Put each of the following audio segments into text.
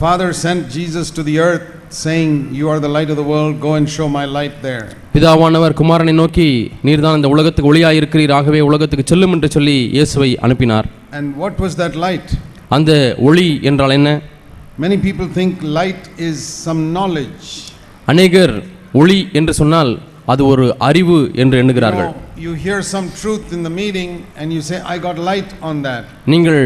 Father sent Jesus to the earth saying, You are the light of the world, go and show my light there. பிதாவானவர் குமாரனை நோக்கி நீர்தான் இந்த உலகத்துக்கு ஒளியாய் இருக்கிறீர் ஆகவே உலகத்துக்கு செல்லும் என்று சொல்லி இயேசுவை அனுப்பினார் And what was that light? அந்த ஒளி என்றால் என்ன Many people think light is some knowledge. அநேகர் ஒளி என்று சொன்னால் அது ஒரு அறிவு என்று You, எண்ணுகிறார்கள் know, you hear some truth in the meeting and you say, I got light on that. நீங்கள்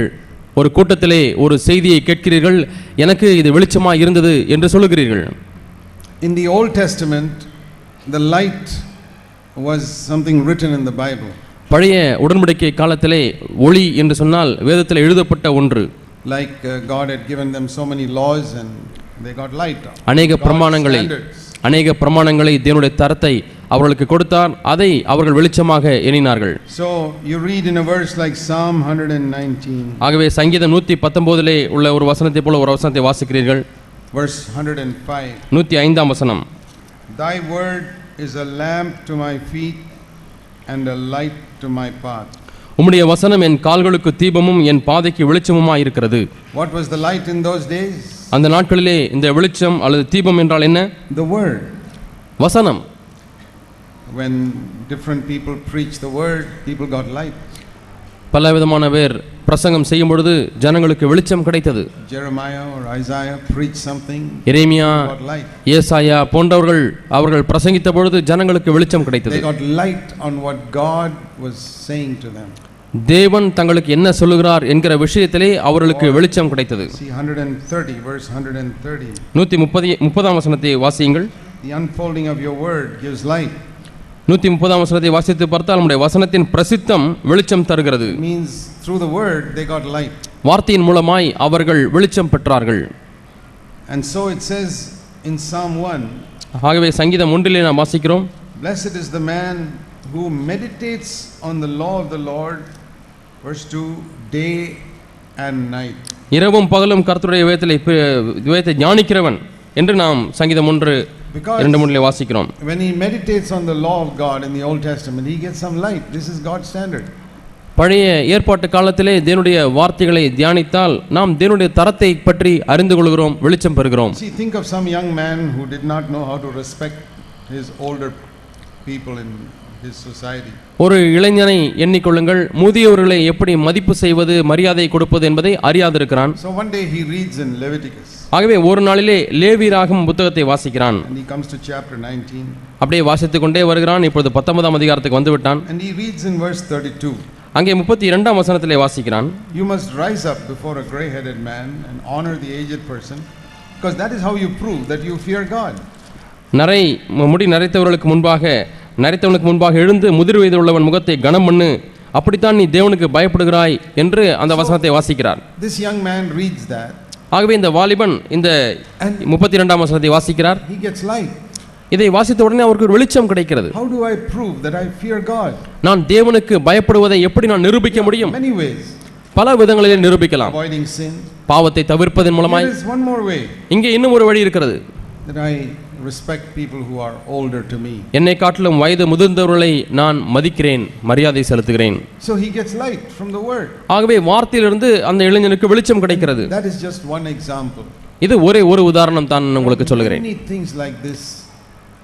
ஒரு கூட்டத்திலே ஒரு செய்தியை கேட்கிறீர்கள் எனக்கு இது வெளிச்சமாக இருந்தது என்று சொல்லுகிறீர்கள் In the Old Testament, the light was something written in the Bible. பழைய உடன்படிக்கை காலத்திலே ஒளி என்று சொன்னால் வேதத்தில் எழுதப்பட்ட ஒன்று Like uh, God had given them so many laws and they got light. அநேக பிரமாணங்களை. அநேக பிரமாணங்களை தேவனுடைய தரத்தை அவர்களுக்கு கொடுத்தார் அதை அவர்கள் வெளிச்சமாக எண்ணினார்கள் So you read in a verse like Psalm 119, ஆகவே சங்கீதம் நூற்றி பத்தொம்போதிலே உள்ள ஒரு வசனத்தை போல ஒரு வசனத்தை வாசிக்கிறீர்கள் verse 105. நூற்றி ஐந்தாம் வசனம் Thy word is a lamp to my feet and a light to my path. உம்முடைய வசனம் என் கால்களுக்கு தீபமும் என் பாதைக்கு வெளிச்சமுமாய் இருக்கிறது What was the light in those days? அந்த நாட்களிலே இந்த வெளிச்சம் அல்லது தீபம் என்றால் என்ன The word. வசனம் When different people preached the word, people got light. பல விதமான பேர் பிரசங்கம் செய்யும் பொழுது ஜனங்களுக்கு வெளிச்சம் கிடைத்தது Jeremiah or Isaiah preached something, எரேமியா. ஏசாயா போன்றவர்கள் அவர்கள் பிரசங்கித்த பொழுது ஜனங்களுக்கு வெளிச்சம் கிடைத்தது தேவன் தங்களுக்கு என்ன சொல்லுகிறார் என்கிற விஷயத்திலே அவர்களுக்கு வெளிச்சம் கிடைத்தது See 130, verse 130. நூற்றி முப்பது முப்பதாம் வசனத்தை வாசியுங்கள் The unfolding of your word gives light. நூற்றி முப்பதாம் வசனத்தை வாசித்து பார்த்தால் நம்முடைய வசனத்தின் பிரசித்தம் வெளிச்சம் தருகிறது It means through the word they got light. வார்த்தையின் மூலமாய் அவர்கள் வெளிச்சம் பெற்றார்கள் And so it says in Psalm 1 ஆகவே சங்கீதம் ஒன்றிலே நாம் வாசிக்கிறோம் Blessed is the man who meditates on the law of the Lord, verse 2, day and night. இரவும் பகலும் கர்த்தருடைய வேதத்திலே வேதத்தை ஞானிக்கிறவன் என்று நாம் சங்கீதம் ஒன்று Because இரண்டு மூன்றிலே வாசிக்கிறோம் when he meditates on the law of God in the Old Testament, he gets some light. This is God's standard. பழைய ஏற்பாட்டு காலத்திலே தேவனுடைய வார்த்தைகளை தியானித்தால் நாம் தேவனுடைய தரத்தை பற்றி அறிந்து கொள்கிறோம் வெளிச்சம் பெறுகிறோம் See, think of some young man who did not know how to respect his older people in his society. ஒரு இளைஞனை எண்ணிக்கொள்ளுங்கள். முதியவர்களை எப்படி மதிப்பு செய்வது மரியாதை கொடுப்பது என்பதை அறியாதிருக்கிறான். ஆகவே ஒரு நாளிலே லேவியராகும் புத்தகத்தை வாசிக்கிறான். And he comes to chapter 19 அப்படியே வாசித்துக் கொண்டே வருகிறான். இப்பொழுது பத்தொன்பதாம் அதிகாரத்துக்கு வந்து விட்டான். And he reads in verse 32 அங்கே முப்பத்தி இரண்டாம் வசனத்திலே வாசிக்கிறான். You must rise up before a gray headed man and honor the aged person because that is how you prove that you fear God. நரை முடி நரைத்தவர்களுக்கு முன்பாக நரைத்தவனுக்கு முன்பாக எழுந்து முதிர் வயது உள்ளவன் முகத்தை கனம் பண்ணு. அப்படித்தான் நீ தேவனுக்கு பயப்படுகிறாய் என்று அந்த வசனத்தை வாசிக்கிறார். This young man reads that. ஆகவே இந்த வாலிபன் இந்த முப்பத்தி இரண்டாம் வசனத்தை வாசிக்கிறார். he gets light. இதை வாசித்த உடனே அவருக்கு ஒரு வெளிச்சம் கிடைக்கிறது. How do I prove that I fear God? நான் தேவனுக்கு பயப்படுவதை எப்படி நான் நிரூபிக்க முடியும்? Many ways. பல விதங்களிலே நிரூபிக்கலாம். Avoiding sin. பாவத்தை தவிர்ப்பதன் மூலமாய் There is one more way. இங்கே இன்னும் ஒரு வழி இருக்கிறது. That I respect people who are older to me. என்னை காட்டிலும் வயது முதிர்ந்தவர்களை நான் மதிக்கிறேன் மரியாதை செலுத்துகிறேன் So he gets light from the word. ஆகவே வார்த்தையிலிருந்து அந்த இளைஞனுக்கு வெளிச்சம் கிடைக்கிறது That is just one example. இது ஒரே ஒரு உதாரணம் தான் நான் உங்களுக்கு சொல்லுகிறேன் Many things like this.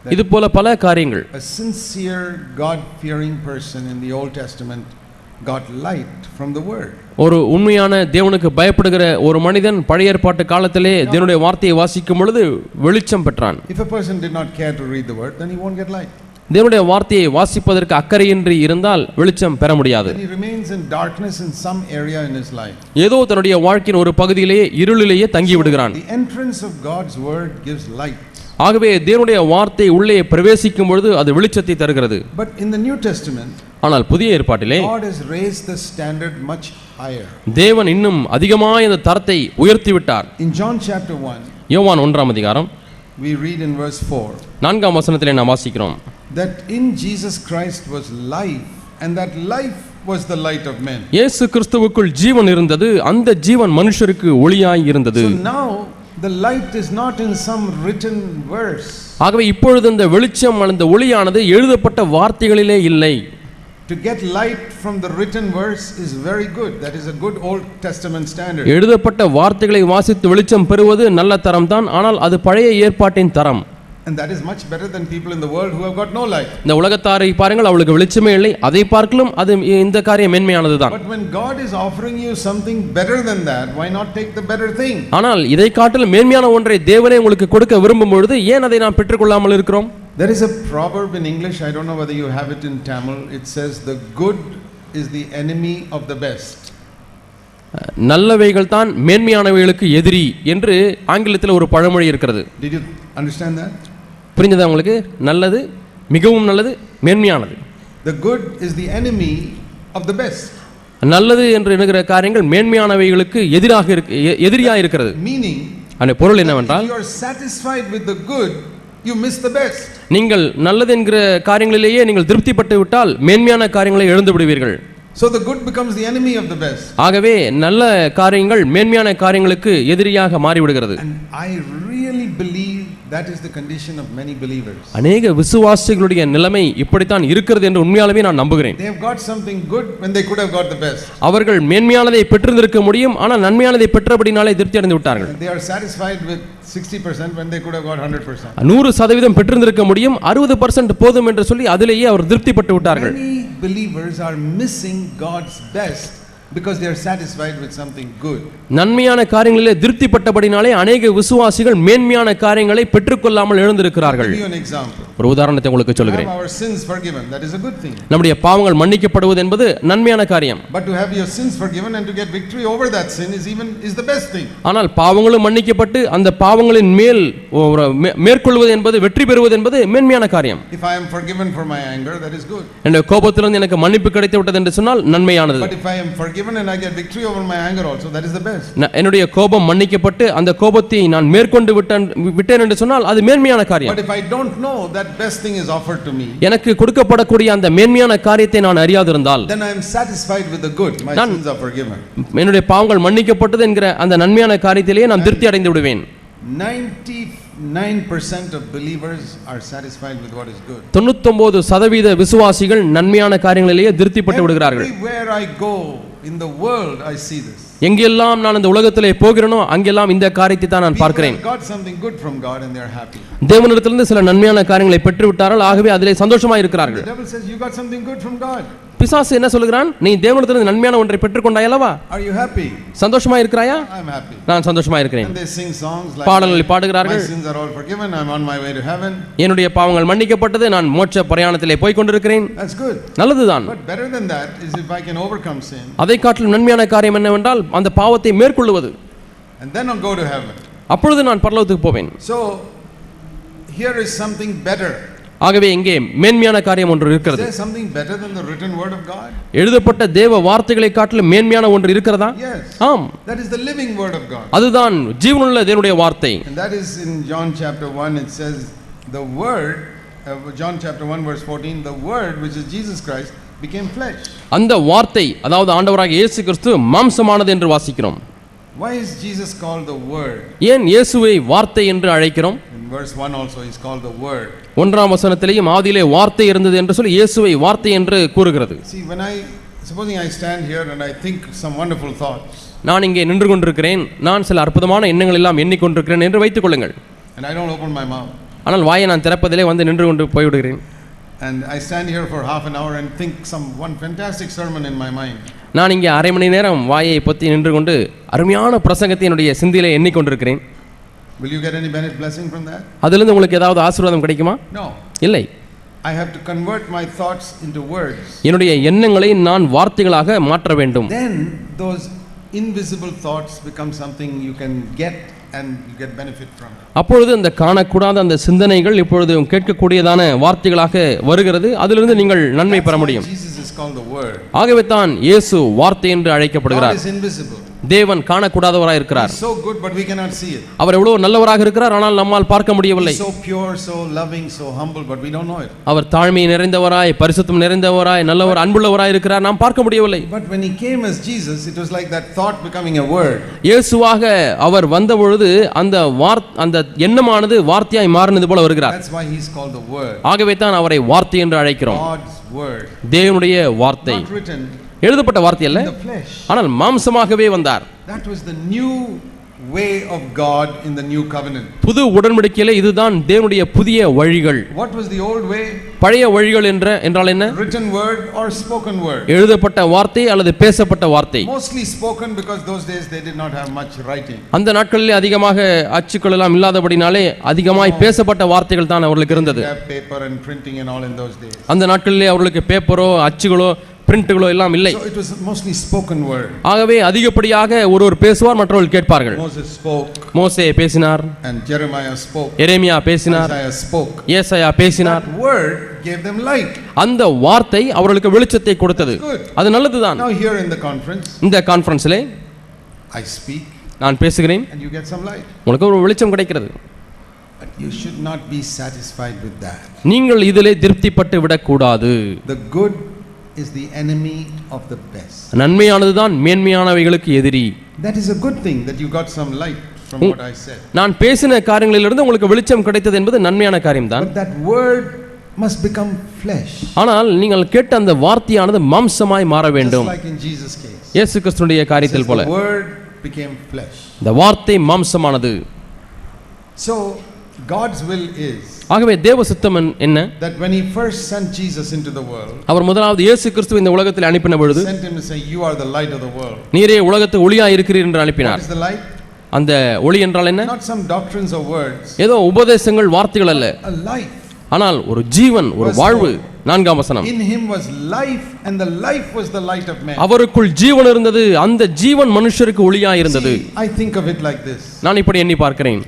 இது போல பல காரியங்கள் A sincere, God fearing person in the Old Testament got light from the word. ஒரு உண்மையான தேவனுக்கு பயப்படுகிற ஒரு மனிதன் பழைய ஏற்பாட்டு காலத்திலே தேவனுடைய வார்த்தையை வாசிக்கும் பொழுது வெளிச்சம் பெற்றான் If a person did not care to read the word, then he won't get light. தேவனுடைய வார்த்தையை வாசிப்பதற்கு அக்கறையின்றி இருந்தால் வெளிச்சம் பெற முடியாது he remains in darkness in some area in his life. ஏதோ தன்னுடைய வாழ்க்கையின் ஒரு பகுதியிலேயே இருளிலேயே தங்கி விடுகிறான் The entrance of God's word gives light. ஆகவே தேவனுடைய வார்த்தை உள்ளே பிரவேசிக்கும் பொழுது அது வெளிச்சத்தை தருகிறது But in the New Testament, ஆனால் புதிய ஏற்பாட்டிலே God has raised the standard much higher. தேவன் இன்னும் அதிகமாக இந்த தரத்தை உயர்த்தி விட்டார் In John chapter 1, யோவான் ஒன்றாம் அதிகாரம் we read in verse 4 நான்காம் வசனத்திலே நாம் வாசிக்கிறோம் that in Jesus Christ was life, and that life was the light of men. இயேசு கிறிஸ்துவுக்குள் ஜீவன் இருந்தது அந்த ஜீவன் மனுஷருக்கு ஒளியாய் இருந்தது So now the light is not in some written verse. ஆகவே இப்பொழுது இந்த வெளிச்சம் அந்த ஒளியானது எழுதப்பட்ட வார்த்தைகளிலே இல்லை To get light from the written verse is very good. That is a good Old Testament standard. எழுதப்பட்ட வார்த்தைகளை வாசித்து வெளிச்சம் பெறுவது நல்ல தரம்தான் ஆனால் அது பழைய ஏற்பாட்டின் தரம் And that is much better than people in the world who have got no light. இந்த உலகத்தாரை பாருங்கள் அவளுக்கு வெளிச்சமே இல்லை அதை பார்க்கலும் அது இந்த காரியம் மேன்மையானதுதான் But when God is offering you something better than that, why not take the better thing? ஆனால் இதை காட்டிலும் மேன்மையான ஒன்றை தேவனே உங்களுக்கு கொடுக்க விரும்பும் பொழுது ஏன் அதை நாம் பெற்றுக்கொள்ளாமல் இருக்கிறோம் There is a proverb in English, I don't know whether you have it in Tamil. It says, The good is the enemy of the best. நல்லவைகள் தான் மேன்மையானவைகளுக்கு எதிரி என்று ஆங்கிலத்தில் ஒரு பழமொழி இருக்கிறது Did you understand that? புரிஞ்சதா உங்களுக்கு நல்லது மிகவும் நல்லது மேன்மையானது The good is the enemy of the best. நல்லது என்று எண்ணுகிற காரியங்கள் மேன்மையானவைகளுக்கு எதிராக இருக்கு எ- எதிரியா இருக்கிறது Meaning, அந்த பொருள் என்னவென்றால் you are satisfied with the good, you miss the best. நீங்கள் நல்லது என்கிற காரியங்களிலேயே நீங்கள் திருப்திப்பட்டு விட்டால் மேன்மையான காரியங்களை எழுந்து விடுவீர்கள் So the good becomes the enemy of the best. ஆகவே நல்ல காரியங்கள் மேன்மையான காரியங்களுக்கு எதிரியாக மாறிவிடுகிறது And I really believe that is the condition of many believers. அநேக விசுவாசிகளுடைய நிலைமை இப்படித்தான் இருக்கிறது என்று உண்மையாலுமே நான் நம்புகிறேன் They have got something good when they could have got the best. அவர்கள் மேன்மையானதை பெற்றிருந்திருக்க முடியும் ஆனால் நன்மையானதை பெற்றபடினாலே திருப்தி அடைந்து விட்டார்கள் They are satisfied with 60% when they could have got 100%. நூறு சதவீதம் பெற்றிருந்திருக்க முடியும் அறுபது பர்சன்ட் போதும் என்று சொல்லி அதிலேயே அவர் திருப்திப்பட்டு விட்டார்கள் Many believers are missing God's best because they are satisfied with something good. நன்மையான காரியங்களிலே திருப்திப்பட்டபடினாலே அநேக விசுவாசிகள் மேன்மையான காரியங்களை பெற்றுக்கொள்ளாமல் எழுந்திருக்கிறார்கள். ஒரு உதாரணத்தை உங்களுக்கு சொல்கிறேன் our sins forgiven, that is a good thing. நம்முடைய பாவங்கள் மன்னிக்கப்படுவது என்பது நன்மையான காரியம் But to have your sins forgiven and to get victory over that sin is even is the best thing. ஆனால் பாவங்களும் மன்னிக்கப்பட்டு அந்த பாவங்களின் மேல் மேற்கொள்வது என்பது வெற்றி பெறுவது என்பது மேன்மையான காரியம் If I am forgiven for my anger, that is good. என்னுடைய கோபத்திலிருந்து எனக்கு மன்னிப்பு கிடைத்து விட்டது என்று சொன்னால் நன்மையானது But if I am forgiven and I get victory over my anger also, that is the best. ந- என்னுடைய கோபம் மன்னிக்கப்பட்டு அந்த கோபத்தை நான் மேற்கொண்டு விட்டேன் விட்டேன் என்று சொன்னால் அது மேன்மையான காரியம் But if I don't know that best thing is offered to me, எனக்கு கொடுக்கப்படக்கூடிய அந்த மேன்மையான காரியத்தை நான் அறியாதிருந்தால் then I am satisfied with the good. My Done. sins are forgiven. என்னுடைய பாவங்கள் மன்னிக்கப்பட்டது என்கிற அந்த நன்மையான காரியத்திலேயே நான் திருப்தி அடைந்து விடுவேன் 99% of believers are satisfied with what is good. தொண்ணூத்தொன்பது சதவீத விசுவாசிகள் நன்மையான காரியங்களிலேயே திருப்திப்பட்டு விடுகிறார்கள் Everywhere I go in the world, I see this. எங்கெல்லாம் நான் இந்த உலகத்திலே போகிறேனோ அங்கெல்லாம் இந்த காரியத்தை தான் நான் பார்க்கிறேன் got something good from God and they are happy. தேவனிடத்திலிருந்து சில நன்மையான காரியங்களை பெற்று விட்டார்கள் ஆகவே அதிலே சந்தோஷமா The இருக்கிறார்கள் devil says, You got something good from God. பிசாசு என்ன சொல்கிறான் நீ தேவனிடத்திலிருந்து நன்மையான ஒன்றை பெற்றுக்கொண்டாய் அல்லவா? Are you happy? சந்தோஷமா இருக்கிறாயா? I'm happy. நான் சந்தோஷமா இருக்கிறேன். And they sing songs like, பாடல்களை My பாடுகிறார்கள். Sins are all forgiven, I'm on my way to heaven. என்னுடைய பாவங்கள் மன்னிக்கப்பட்டது. நான் மோட்ச பிரயாணத்திலே போய் கொண்டிருக்கிறேன். That's good. நல்லதுதான். But better than that is if I can overcome sin. அதை காட்டிலும் நன்மையான காரியம் என்னவென்றால் அந்த பாவத்தை மேற்கொள்ளுவது. And then I'll go to heaven. அப்பொழுது நான் பரலோகத்துக்கு போவேன். So, here is something better. ஆகவே இங்கே மேன்மையான காரியம் ஒன்று இருக்கிறது there something better than the written word of God? எழுதப்பட்ட தேவ வார்த்தைகளை காட்டிலும் மேன்மையான ஒன்று இருக்கிறதா Yes. ஆம் That is the living word of God. அதுதான் ஜீவனுள்ள தேவனுடைய வார்த்தை And that is in John chapter 1, it says, the word, uh, John chapter 1, verse 14, the word, which is Jesus Christ, became flesh. அந்த வார்த்தை அதாவது ஆண்டவராக இயேசு கிறிஸ்து மாம்சமானது என்று வாசிக்கிறோம் Why is Jesus called the word? ஏன் இயேசுவை வார்த்தை என்று அழைக்கிறோம்? In verse 1 also, he's called the word. ஒன்றாம் வசனத்திலேயும் ஆதியிலே வார்த்தை இருந்தது என்று சொல்லி இயேசுவை வார்த்தை என்று கூறுகிறது. See, when I, supposing I stand here and I think some wonderful thoughts, நான் இங்கே நின்று கொண்டிருக்கிறேன். நான் சில அற்புதமான எண்ணங்கள் எல்லாம் எண்ணிக்கொண்டிருக்கிறேன் என்று வைத்துக் கொள்ளுங்கள். And I don't open my mouth, ஆனால் வாயை நான் திறப்பதிலே வந்து நின்று கொண்டு போய்விடுகிறேன். and I stand here for half an hour and think some one fantastic sermon in my mind, நான் இங்கே அரை மணி நேரம் வாயை பொத்தி நின்று கொண்டு அருமையான பிரசங்கத்தை என்னுடைய சிந்தியிலே எண்ணிக்கொண்டிருக்கிறேன் will you get any benefit blessing from that? அதிலிருந்து உங்களுக்கு ஏதாவது ஆசீர்வாதம் கிடைக்குமா No. இல்லை I have to convert my thoughts into words. என்னுடைய எண்ணங்களை நான் வார்த்தைகளாக மாற்ற வேண்டும் Then those invisible thoughts become something you can get and you get benefit from. அப்பொழுது அந்த காணக்கூடாத அந்த சிந்தனைகள் இப்பொழுது கேட்கக்கூடியதான வார்த்தைகளாக வருகிறது அதிலிருந்து நீங்கள் நன்மை பெற முடியும். ஆகவே தான் இயேசு வார்த்தை என்று அழைக்கப்படுகிறார். தேவன் காணக்கூடாதவராய் இருக்கிறார் so good, but we cannot see it. அவர் எவ்வளவு நல்லவராக இருக்கிறார் ஆனால் நம்மால் பார்க்க முடியவில்லை so pure, so loving, so humble, but we don't know it. அவர் தாழ்மை நிறைந்தவராய் பரிசுத்தம் நிறைந்தவராய் நல்லவர் அன்புள்ளவராய் இருக்கிறார் நாம் பார்க்க முடியவில்லை But when he came as Jesus, it was like that thought becoming a word. இயேசுவாக அவர் வந்த பொழுது அந்த வார் அந்த எண்ணமானது வார்த்தையாய் மாறினது போல வருகிறார் That's why he's called the Word. ஆகவே தான் அவரை வார்த்தை என்று அழைக்கிறோம் God's word, தேவனுடைய வார்த்தை not written எழுதப்பட்ட வார்த்தை அல்ல. ஆனால் மாம்சமாகவே வந்தார் That was the new way of God in the new covenant. புது உடன்படிக்கையில இதுதான் தேவனுடைய புதிய வழிகள் What was the old way? பழைய வழிகள் என்ற என்றால் என்ன Written word or spoken word? எழுதப்பட்ட வார்த்தை அல்லது பேசப்பட்ட வார்த்தை Mostly spoken because those days they did not have much writing. அந்த நாட்களிலே அதிகமாக அச்சுக்கள் எல்லாம் இல்லாதபடினாலே அதிகமாய் பேசப்பட்ட வார்த்தைகள் தான் அவர்களுக்கு இருந்தது paper and printing and all in those days. அந்த நாட்களிலே அவர்களுக்கு பேப்பரோ அச்சுகளோ பிரிண்ட்டுகளோ எல்லாம் இல்லை. ஆகவே அதிகப்படியாக ஒருவர் பேசுவார் மற்றவர்கள் கேட்பார்கள் மோசே பேசினார். எரேமியா பேசினார். ஏசாயா பேசினார் That word gave them light. அந்த வார்த்தை அவர்களுக்கு வெளிச்சத்தை கொடுத்தது. அது நல்லதுதான் இந்த கான்ஃபரன்ஸிலே I speak நான் பேசுகிறேன் and you get some light. உங்களுக்கு ஒரு வெளிச்சம் கிடைக்கிறது you should not be satisfied with that. நீங்கள் இதிலே திருப்திப்பட்டு விடக்கூடாது The good is the enemy of the best. நன்மையானதுதான் மேன்மையானவைகளுக்கு எதிரி That is a good thing that you got some light from what I said. நான் பேசின காரியங்களிலிருந்து உங்களுக்கு வெளிச்சம் கிடைத்தது என்பது நன்மையான காரியம்தான் But that word must become flesh. ஆனால் நீங்கள் கேட்ட அந்த வார்த்தையானது மாம்சமாய் மாற Just வேண்டும் like in Jesus' case. இயேசு says காரியத்தில் போல the word became flesh. இந்த வார்த்தை மாம்சமானது So God's will is ஆகவே தேவ சித்தம் என்ன that when He first sent Jesus into the world, அவர் முதலாவது இயேசு கிறிஸ்து இந்த உலகத்தில் அனுப்பின பொழுது sent Him say, You are the light of the world. நீரே உலகத்து ஒளியா இருக்கிறீர் என்று அனுப்பினார் is the light? அந்த ஒளி என்றால் என்ன Not some doctrines or words, ஏதோ உபதேசங்கள் வார்த்தைகள் அல்ல a life. ஆனால் ஒரு ஜீவன் ஒரு வாழ்வு நான்காம் வசனம் In Him was life, and the life was the light of man. அவருக்குள் ஜீவன் இருந்தது அந்த ஜீவன் மனுஷருக்கு ஒளியா இருந்தது I think of it like this. நான் இப்படி எண்ணி பார்க்கிறேன்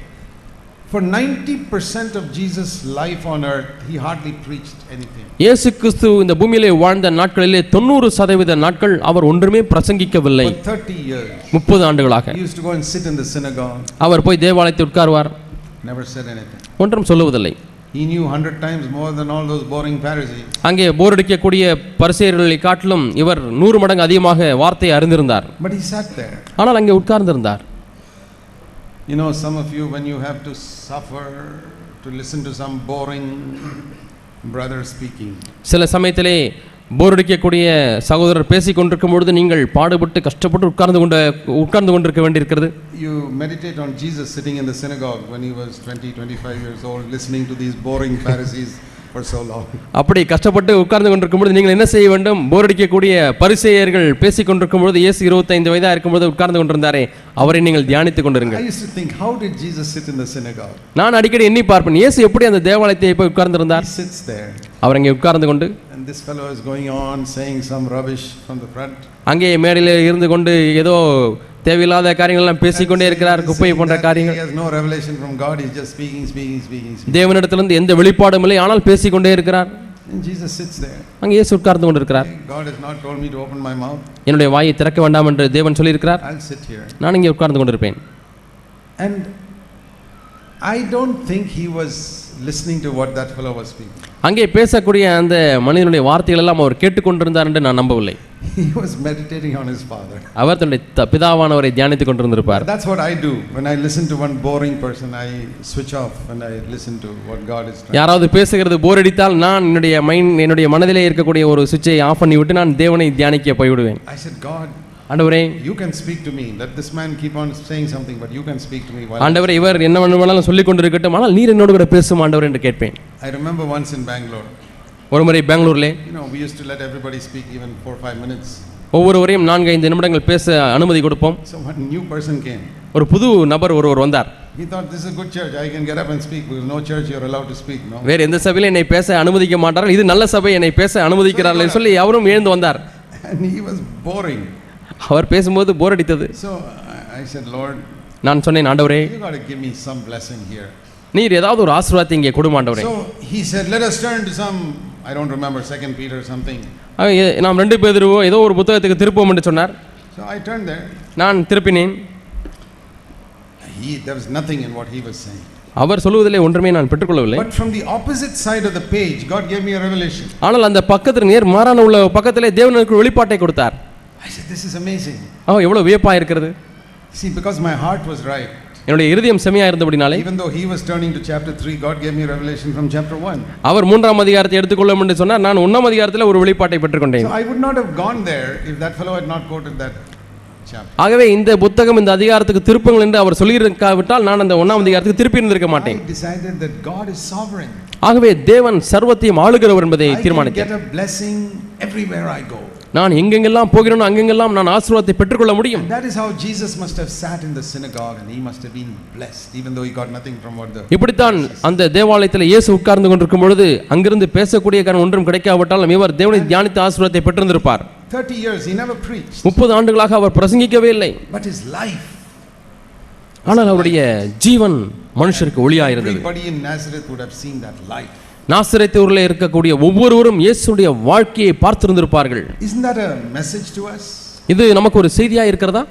For 90% of Jesus' life on earth, He hardly preached anything. இயேசு கிறிஸ்து இந்த பூமியிலே வாழ்ந்த நாட்களிலே தொண்ணூறு சதவீத நாட்கள் அவர் ஒன்றுமே பிரசங்கிக்கவில்லை For 30 years, முப்பது ஆண்டுகளாக He used to go and sit in the synagogue, அவர் போய் தேவாலயத்தில் உட்கார்வார் never said anything. ஒன்றும் சொல்லுவதில்லை He knew 100 times more than all those boring Pharisees. அங்கே போரடிக்கக்கூடிய பரிசெயர்களை காட்டிலும் இவர் நூறு மடங்கு அதிகமாக வார்த்தையை அறிந்திருந்தார் But He sat there. ஆனால் அங்கே உட்கார்ந்திருந்தார் You know, some of you, when you have to suffer to listen to some boring brother speaking, சில சமயத்திலே போரடிக்கக்கூடிய சகோதரர் பேசிக் கொண்டிருக்கும் பொழுது நீங்கள் பாடுபட்டு கஷ்டப்பட்டு உட்கார்ந்து கொண்ட உட்கார்ந்து கொண்டிருக்க வேண்டியிருக்கிறது you meditate on Jesus sitting in the synagogue when he was 20, 25 years old, listening to these boring Pharisees. அப்படி கஷ்டப்பட்டு உட்கார்ந்து கொண்டிருக்கும் பொழுது நீங்கள் என்ன செய்ய வேண்டும்? போரடிக்கக்கூடிய பரிசேயர்கள் பேசிக் கொண்டிருக்கும் பொழுது இயேசு இருபத்தைந்து வயதாக இருக்கும்போது உட்கார்ந்து கொண்டிருந்தாரே அவரை நீங்கள் தியானித்துக் I கொண்டிருங்கள் used to think, how did Jesus sit in the synagogue? நான் அடிக்கடி எண்ணி பார்ப்பேன் இயேசு எப்படி அந்த தேவாலயத்தை போய் sits there, அவர் அங்கே உட்கார்ந்து கொண்டு and this fellow is going on saying some rubbish from the front. அங்கே மேடையில் இருந்து கொண்டு ஏதோ தேவையில்லாத காரியங்கள் எல்லாம் பேசிக்கொண்டே இருக்கிறார் குப்பை போன்ற காரியங்கள். தேவனிடத்திலிருந்து எந்த வெளிப்பாடும் இல்லை ஆனால் பேசிக்கொண்டே இருக்கிறார். அங்கே இயேசு உட்கார்ந்து கொண்டிருக்கிறார். என்னுடைய வாயை திறக்க வேண்டாம் என்று தேவன் சொல்லியிருக்கிறார். நான் இங்கே உட்கார்ந்து கொண்டிருப்பேன் And I don't think he was listening to what that fellow was speaking. அங்கே பேசக்கூடிய அந்த மனிதனுடைய வார்த்தைகள் எல்லாம் அவர் கேட்டுக்கொண்டிருந்தார் என்று நான் நம்பவில்லை He was meditating on his father. அவர் தன்னுடைய பிதாவானவரை தியானித்துக் கொண்டிருந்திருப்பார் That's what I do. When I listen to one boring person, I switch off and I listen to what God is trying. யாராவது பேசுகிறது போர் அடித்தால் நான் என்னுடைய மைண்ட் என்னுடைய மனதிலே இருக்கக்கூடிய ஒரு சுவிட்சை ஆஃப் பண்ணி விட்டு நான் தேவனை தியானிக்க போய்விடுவேன் I said, God, ஆண்டவரே you can speak to me. Let this man keep on saying something, but you can speak to me. While ஆண்டவரே இவர் என்ன வேணுமானாலும் சொல்லிக் கொண்டிருக்கட்டும் ஆனால் நீர் என்னோடு கூட பேசும் ஆண்டவர் என்று கேட்பேன் I remember once in Bangalore, ஒரு முறை பெங்களூர்லே you know, we used to let everybody speak even four or five minutes. ஒவ்வொருவரையும் நான்கு ஐந்து நிமிடங்கள் பேச அனுமதி கொடுப்போம் So one new person came. ஒரு புது நபர் ஒருவர் வந்தார் He thought this is a good church. I can get up and speak because no church you're allowed to speak. No. வேறு எந்த சபையிலும் என்னை பேச அனுமதிக்க மாட்டார்கள் இது நல்ல சபை என்னை பேச அனுமதிக்கிறார்கள் சொல்லி அவரும் எழுந்து வந்தார் And he was boring. அவர் பேசும்போது போர் அடித்தது நான் சொன்னேன் ஆண்டவரே. நீர் ஏதாவது ஒரு ஆசீர்வாதத்தை இங்கே கொடுமா ஆண்டவரே So he said, let us turn to some, I don't remember, Second Peter or something. நாம் ரெண்டு பேருவோ ஏதோ ஒரு புத்தகத்துக்கு திருப்போம் என்று சொன்னார் So I turned there. நான் திருப்பினேன் He, there was nothing in what he was saying. அவர் சொல்லுவதிலே ஒன்றுமே நான் பெற்றுக்கொள்ளவில்லை But from the opposite side of the page, God gave me a revelation. ஆனால் அந்த பக்கத்தில் நேர் மாறான உள்ள பக்கத்திலே தேவனுக்கு வெளிப்பாட்டை கொடுத்தார் I said, this is amazing. ஆ எவ்வளோ வியப்பாக இருக்கிறது See, because my heart was right, என்னுடைய இருதயம் செமையா இருந்தபடினாலே Even though he was turning to chapter 3, God gave me revelation from chapter 1. அவர் மூன்றாம் அதிகாரத்தை எடுத்துக்கொள்ளும் என்று சொன்னார் நான் ஒன்றாம் அதிகாரத்தில் ஒரு வெளிப்பாட்டை பெற்றுக்கொண்டேன் So I would not have gone there if that fellow had not quoted that chapter. ஆகவே இந்த புத்தகம் இந்த அதிகாரத்துக்கு திருப்புங்கள் என்று அவர் சொல்லியிருக்காவிட்டால் நான் அந்த ஒன்றாம் அதிகாரத்துக்கு திருப்பி இருந்திருக்க மாட்டேன். ஆகவே தேவன் சர்வத்தையும் ஆளுகிறவர் என்பதை தீர்மானித்தேன் நான் எங்கெங்கெல்லாம் போகிறேனோ அங்கெங்கெல்லாம் நான் ஆசீர்வாதத்தை பெற்றுக்கொள்ள முடியும் that is how Jesus must have sat in the synagogue and he must have been blessed, even though he got nothing from what the. இப்படித்தான் அந்த தேவாலயத்தில் இயேசு உட்கார்ந்து கொண்டிருக்கும் பொழுது அங்கிருந்து பேசக்கூடிய காரணம் ஒன்றும் கிடைக்காவிட்டாலும் இவர் தேவனை தியானித்த ஆசீர்வாதத்தை பெற்றிருந்திருப்பார் 30 years, he never preached. முப்பது ஆண்டுகளாக அவர் பிரசங்கிக்கவே இல்லை But his life, ஆனால் அவருடைய ஜீவன் மனுஷருக்கு ஒளியா இருந்தது everybody in Nazareth would have seen that light. நாசரேத்து ஊரில் இருக்கக்கூடிய ஒவ்வொருவரும் இயேசுடைய வாழ்க்கையை பார்த்திருந்திருப்பார்கள்? இது நமக்கு ஒரு செய்தியா இருக்கிறதா